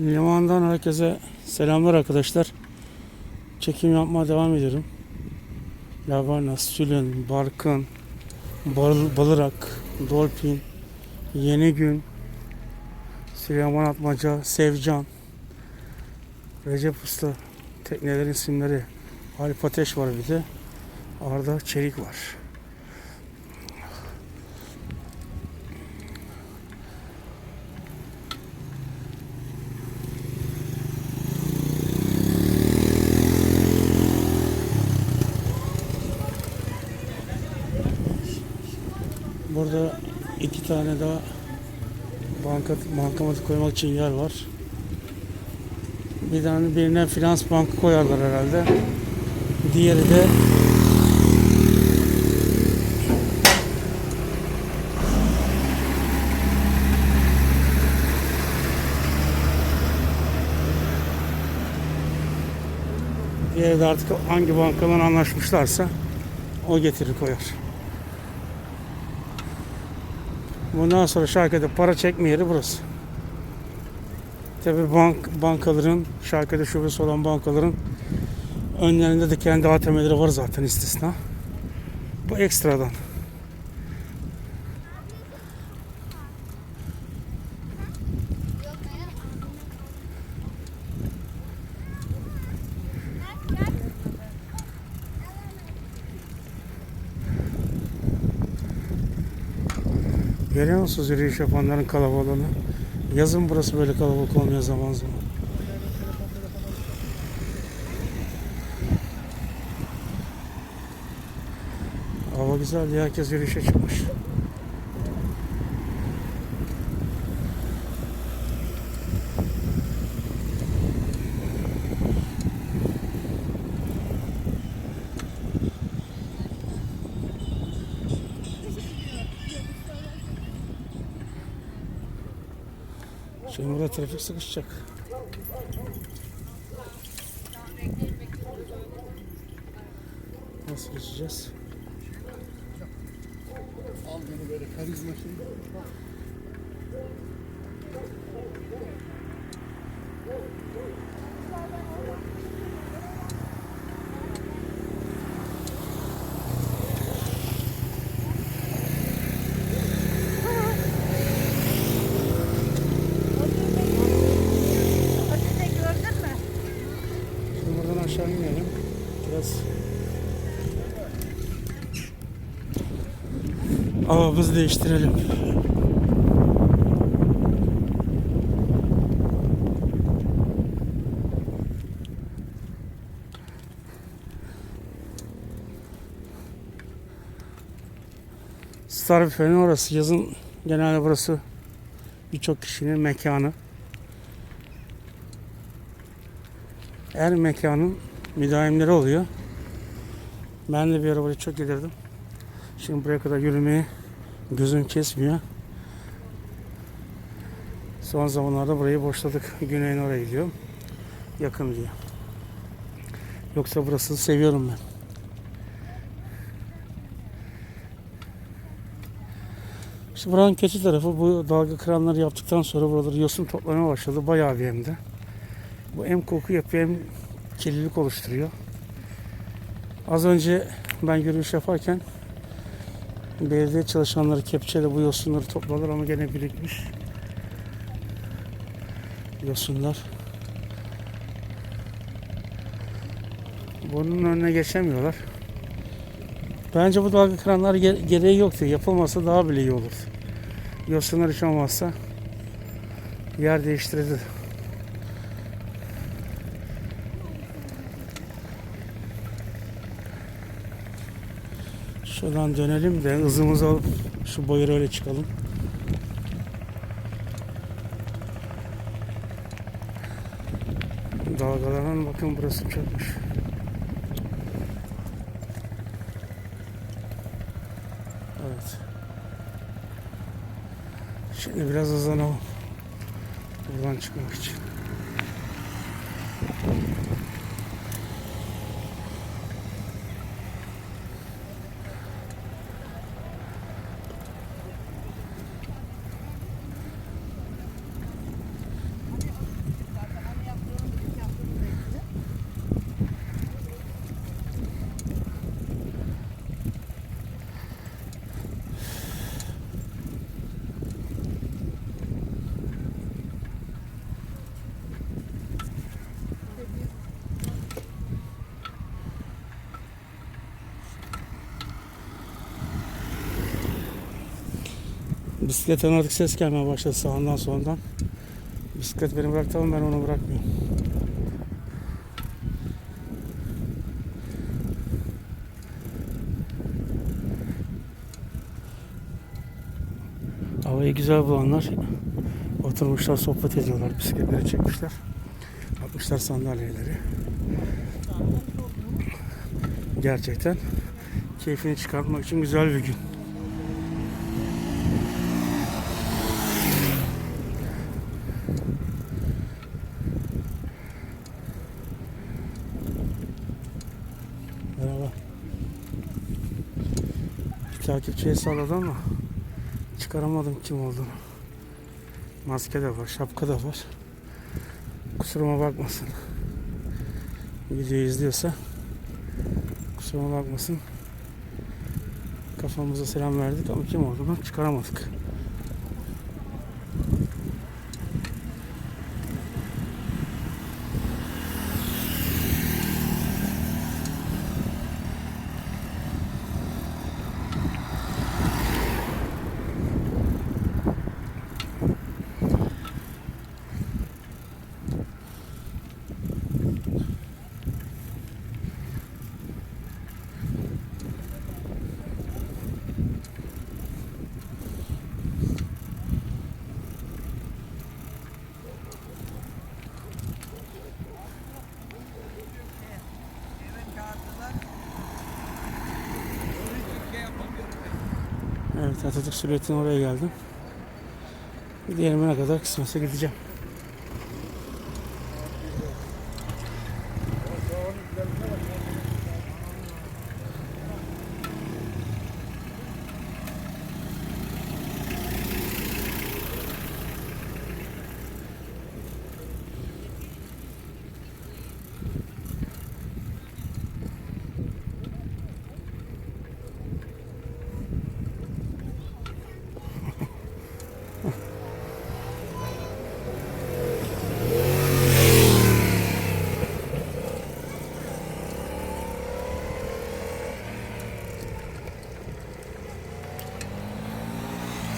Limandan herkese selamlar arkadaşlar. Çekim yapmaya devam ediyorum. Lavana, Sülün, Barkın, Bal- Balırak, Dolphin, Yeni Gün, Süleyman Atmaca, Sevcan, Recep Usta, teknelerin isimleri, Alp Ateş var bir de, Arda Çelik var. Burada iki tane daha banka, bankamatik koymak için yer var. Bir tane birine finans bankı koyarlar herhalde. Diğeri de Diğeri de artık hangi bankadan anlaşmışlarsa o getirir koyar. Bundan sonra Şarkı'da para çekme yeri burası. Tabi bank, bankaların, Şarkı'da şubesi olan bankaların önlerinde de kendi ATM'leri var zaten istisna. Bu ekstradan. Görüyor musunuz yürüyüş yapanların kalabalığını? Yazın burası böyle kalabalık olmuyor zaman zaman. Hava güzel diye herkes yürüyüşe çıkmış. Şimdi burada trafik sıkışacak. Nasıl geçeceğiz? Al beni böyle karizma şey. Ötede gördün mü? Şimdi buradan inelim. Biraz havamızı değiştirelim. Star Büfe'nin orası. Yazın genelde burası birçok kişinin mekanı. Her mekanın müdaimleri oluyor. Ben de bir ara buraya çok gelirdim. Şimdi buraya kadar yürümeye gözüm kesmiyor. Son zamanlarda burayı boşladık. Güneyin oraya gidiyorum. Yakın diye. Yoksa burasını seviyorum ben. İşte buranın kötü tarafı bu dalga kıranları yaptıktan sonra buraları yosun toplamaya başladı. Bayağı bir hem de. Bu hem koku yapıyor hem kirlilik oluşturuyor. Az önce ben yürüyüş yaparken belediye çalışanları kepçeyle bu yosunları topladılar ama gene birikmiş. Yosunlar. Bunun önüne geçemiyorlar. Bence bu dalga kıranlar ge- gereği yoktu. Yapılmasa daha bile iyi olur. Yosunlar hiç olmazsa yer değiştirirdi. Şuradan dönelim de hızımızı alıp şu bayıra öyle çıkalım. Dalgaların bakın burası çökmüş. Evet. Şimdi biraz hızlanalım. Buradan çıkmak için. Bisikletten artık ses gelmeye başladı sağından solundan. Bisiklet beni bıraktı ama ben onu bırakmıyorum. Havayı güzel bulanlar oturmuşlar sohbet ediyorlar. Bisikletleri çekmişler. Atmışlar sandalyeleri. Gerçekten keyfini çıkartmak için güzel bir gün. Merhaba. Bir takipçiye salladı ama çıkaramadım kim olduğunu. Maske de var, şapka da var. Kusuruma bakmasın. Videoyu izliyorsa kusuruma bakmasın. Kafamıza selam verdik ama kim olduğunu çıkaramadık. Evet Atatürk silüetine oraya geldim. Bir diğerime ne kadar kısmetse gideceğim.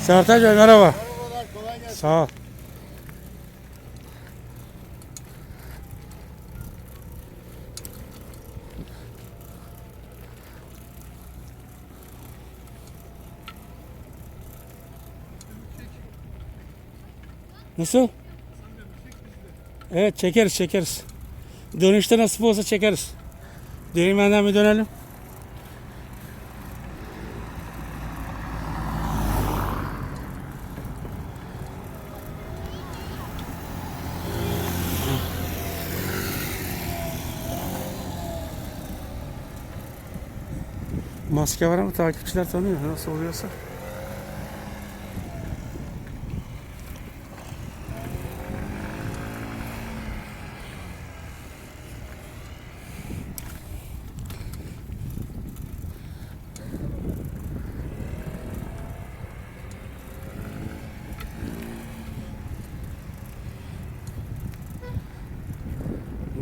Sertaç Bey merhaba. Merhabalar kolay gelsin. Sağ ol. Nasıl? Evet çekeriz çekeriz. Dönüşte nasip olsa çekeriz. Değirmenden bir dönelim. Maske var ama takipçiler tanıyor. Nasıl oluyorsa.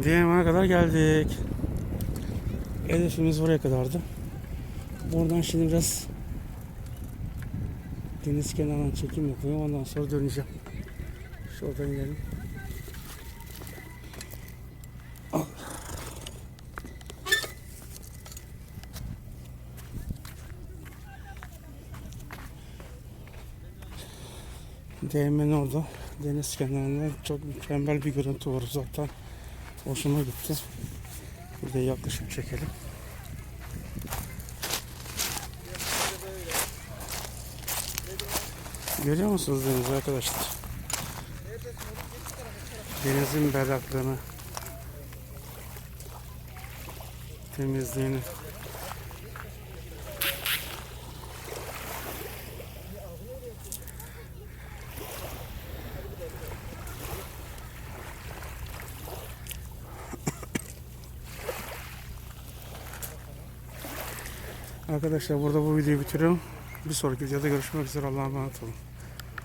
Diyeme'ye kadar geldik. Hedefimiz buraya kadardı. Buradan şimdi biraz deniz kenarından çekim yapıyorum. Ondan sonra döneceğim. Şuradan inelim. Değmen orada. Deniz kenarında çok mükemmel bir görüntü var zaten. Hoşuma gitti. Bir de yaklaşık çekelim. Görüyor musunuz denizi arkadaşlar? Denizin berraklığını, temizliğini. Arkadaşlar burada bu videoyu bitiriyorum. Bir sonraki videoda görüşmek üzere. Allah'a emanet olun.